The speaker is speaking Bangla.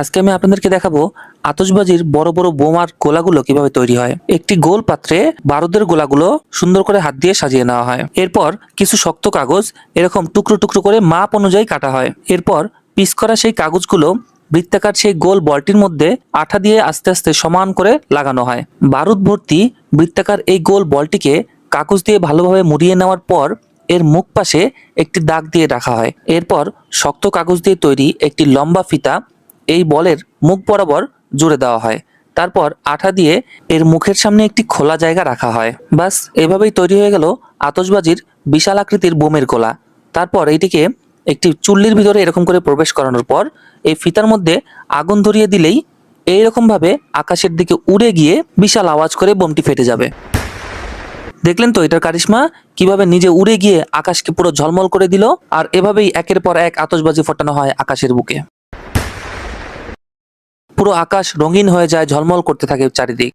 আজকে আমি আপনাদেরকে দেখাবো আতশবাজির বড় বড় বোমার গোলাগুলো কীভাবে তৈরি হয়। একটি গোল পাত্রে বারুদের গোলাগুলো সুন্দর করে হাত দিয়ে সাজিয়ে নেওয়া হয়। এরপর কিছু শক্ত কাগজ এরকম টুকরো টুকরো করে মাপ অনুযায়ী কাটা হয়। এরপর পিস করা সেই কাগজগুলো বৃত্তাকার সেই গোল বলটির মধ্যে আঠা দিয়ে আস্তে আস্তে সমান করে লাগানো হয়। বারুদ ভর্তি বৃত্তাকার এই গোল বলটিকে কাগজ দিয়ে ভালোভাবে মুড়িয়ে নেওয়ার পর এর মুখ পাশে একটি দাগ দিয়ে রাখা হয়। এরপর শক্ত কাগজ দিয়ে তৈরি একটি লম্বা ফিতা এই বলের মুখ বরাবর জুড়ে দেওয়া হয়। তারপর আঠা দিয়ে এর মুখের সামনে একটি খোলা জায়গা রাখা হয়। বাস এভাবেই তৈরি হয়ে গেল আতশবাজির বিশাল আকৃতির বোমের গোলা। তারপর এইটিকে একটি চুল্লির ভিতরে এরকম করে প্রবেশ করানোর পর এই ফিতার মধ্যে আগুন ধরিয়ে দিলেই এইরকম ভাবে আকাশের দিকে উড়ে গিয়ে বিশাল আওয়াজ করে বোমটি ফেটে যাবে। দেখলেন তো এটার কারিশমা কীভাবে নিজে উড়ে গিয়ে আকাশকে পুরো ঝলমল করে দিল, আর এভাবেই একের পর এক আতশবাজি ফোটানো হয় আকাশের বুকে। পুরো আকাশ রঙিন হয়ে যায় ঝলমল করতে থাকে চারিদিক।